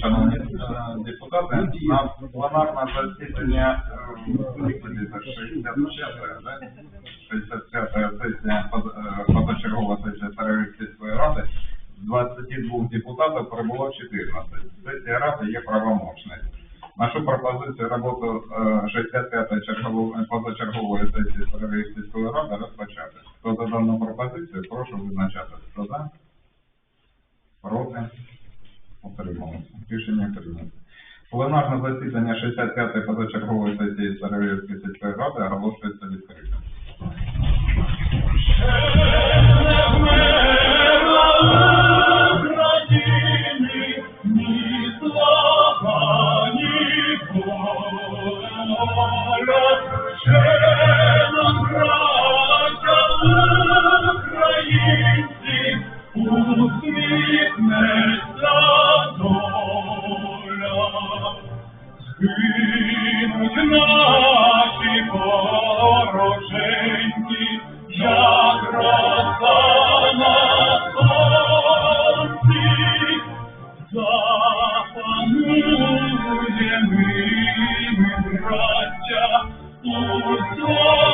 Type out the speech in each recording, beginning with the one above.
шановні е, депутати, на пленарне засідання е, 65 да? 65 сесія, е, позачергова сесія Старовицької ради, з 22 депутатів прибуло 14. Сесія ради є правомочною. Нашу пропозицію роботу е, 65-ї чергової, позачергової сесії Старовицької ради розпочати. Хто за дану пропозицію, прошу визначати. Хто за? Проти? Утрималися. Рішення прийнято. Пленарне засідання 65-ї позачергової сесії Старовірської сільської ради оголошується відкритим. України, запанує ми, браття, у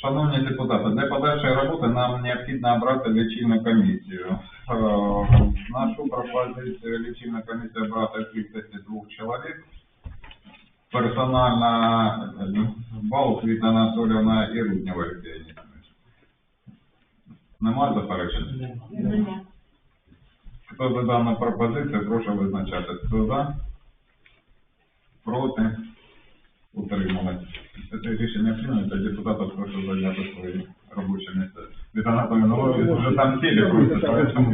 Шановні депутати, для подальшої роботи нам необхідно обрати лічильну комісію. Е, Нашу пропозицію лічильна комісія обрати в кількості двох чоловік. Персонально е, Балк Віта Анатоліївна і Руднєва Ніколаївич. Немає заперечень? Хто за дану пропозицію, прошу визначати. Хто за? Проти? Утримались. Це рішення прийнято. Депутатів прошу зайняти свої робочі місця. Від Анатолія Нової вже там сіли просто, поэтому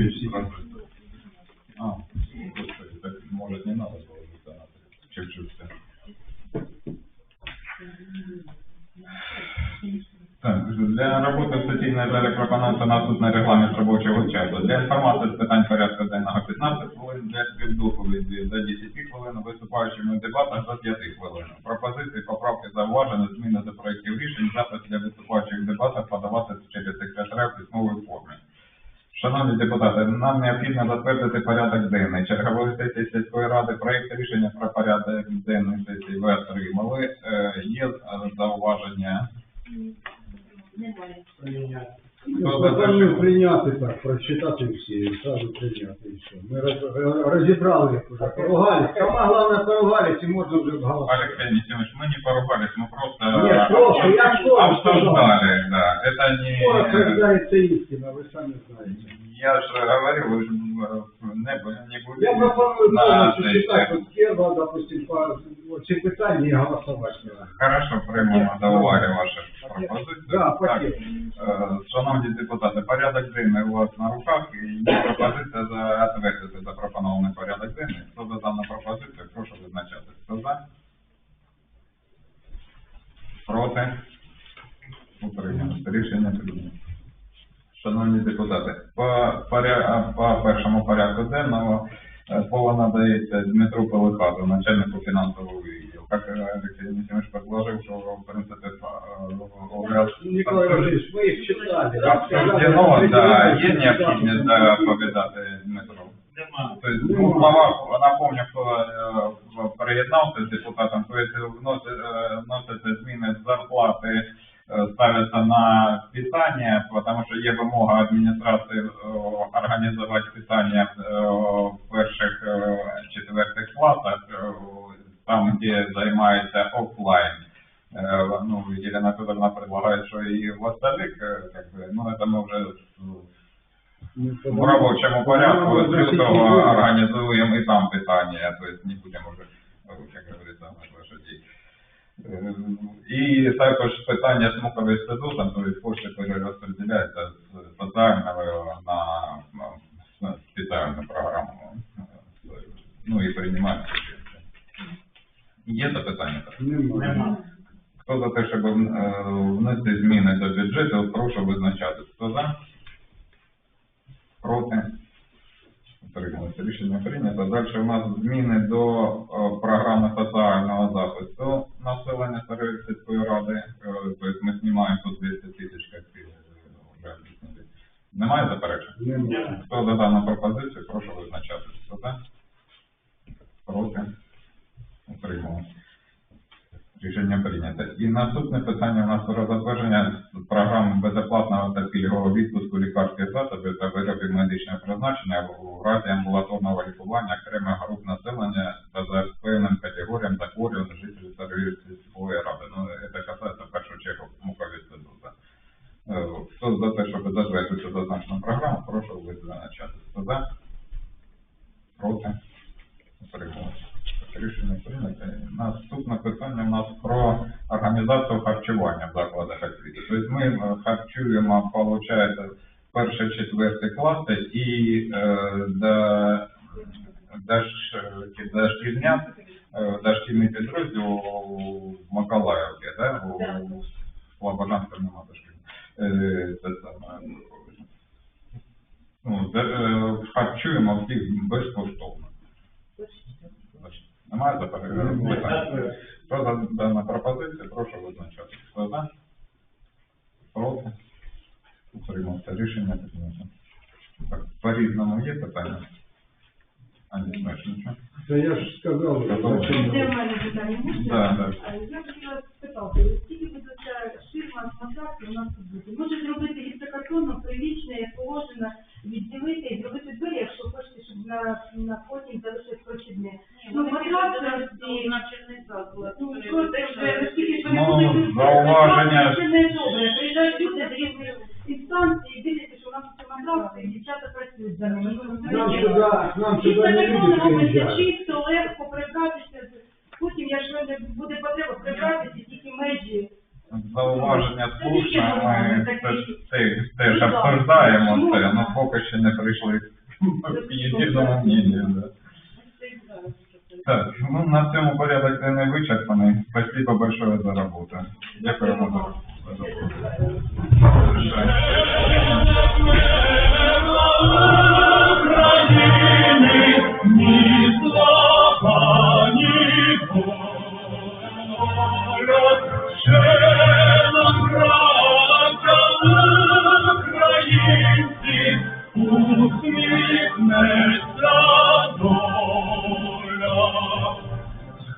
для роботи в сесійній залі пропонується наступний регламент робочого часу. Для інформації з питань порядку денного 15 хвилин, для співдоповіді за 10 хвилин, виступаючими в дебатах за 5 хвилин. Пропозиції, поправки, зауваження, зміни до проєктів рішень, запис для виступаючих в дебатах подавати через секретаря в письмовій формі. Шановні депутати, нам необхідно затвердити порядок денний. Чергової сесії сільської ради проєкт рішення про порядок денний сесії ви отримали. Е, Є зауваження? Хто за те, Законно що- прийняти так, прочитати всі, і сразу прийняти і все. Ми роз- розібрали їх уже, поругались. Сама головне поругались, і можна вже голосувати. Алексей Никитич, мы не поругались, мы просто Нет, просто, я что вам обсуждали, да. Это не... Скоро рождается истина, ви самі знаєте. Я же говорил, вы же э, не, бу- не будете Я пропоную на повністю сессии. читати от первого, допустим, по ці питання і голосувати. не надо. Хорошо, приймемо до уваги ваші пропозиції. Да, по Так, темі. е, Шановні депутати, порядок денний у вас на руках, і є пропозиція затвердити запропонований порядок денний. Хто за дану пропозицію, прошу визначати. Хто за? Проти? Утрималися. Рішення прийнято. Шановні депутати, по, по першому порядку денного е, слово надається Дмитру Пелихату, начальнику фінансового відділу. Як е, Олексій Ніколаївич предложив, що в принципі е, уже Николай Васильевич, ми їх читали. Обсуждено, да, є необхідність да, повідати Дмитро. Тобто, ну, слова, словах, напомню, хто е, приєднався з депутатом, то есть е, вносяться зміни з зарплати е, на питання, тому що є вимога адміністрації організувати питання е, в перших е, четвертих класах, е, там, де займається офлайн. Е, Ну, Елена Федоровна предлагает, что и в остальных, э, как бы, ну, это мы уже с- в робочому порядку з лютого організуємо і там питання, тобто не будемо вже, е, як говориться, на лошаді. Е, І також питання з муковим статутом, тобто кошти перерозподіляються з соціального на, на спеціальну програму. Е, Ну і приймаємо. Є запитання? Нема. Хто за те, щоб е, внести зміни до бюджету, прошу визначатися. Хто за? Проти? Утрималися. Рішення прийнято. Далі у нас зміни до е, програми соціального захисту населення Старої сільської ради. Е, Тобто ми знімаємо по 200 тисяч вже. Немає заперечень? Нема. Хто за дану пропозицію, прошу визначатися. Хто за? Проти? Утрималися. Рішення прийнято. І наступне питання у нас про затвердження програми безоплатного та пільгового відпуску лікарських засобів та виробів медичного призначення у разі амбулаторного лікування окремих груп населення та за певним категоріям захворювань жителів Старої сільської ради. Ну, це касається в першу чергу муковісцидоза. Е, Хто за те, щоб затвердити зазначену програму, прошу визначати. Хто за? Проти? Утрималися. Рішення прийнято. Наступне питання у нас про організацію харчування в закладах освіти. Тобто ми е, харчуємо, виходить, перші четверті класи і е, до, дож, дошкільня, е, дошкільний підрозділ у Миколаївці, да? у Слобожанському нема дошкільного. Це саме. Ну, харчуємо всіх безкоштовно. Немає заперечень? Питань? Хто за дану пропозицію, прошу визначати. Хто за? Проти? Утримався. Рішення прийнято. Так, по-різному є питання? А не знаєш нічого? Та я ж сказав, що... Це мене питання Так. А, Я хотіла спитати, Це не. Приїжджають люди з різних інстанцій, дивляться, що у нас це матраси, і дівчата працюють за ними. Ну, Нам сюди, нам сюди не закон робиться приїжджають. чисто, легко прибратися. Потім, якщо не буде потреба, прибратися тільки межі. Зауваження слушне, ми теж, теж Ну, обсуждаємо Ну, це, але поки ще не прийшли к єдиному мнению. Да. Так, ну на цьому порядок не вичерпаний. Спасибо большое за роботу. Дякую вам за роботу.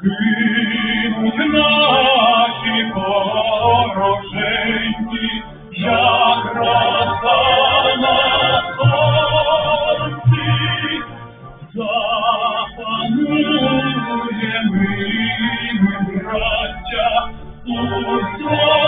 Гинуть наші вороженькі, як роса на сонці. Запанує ми, браття, у сонці.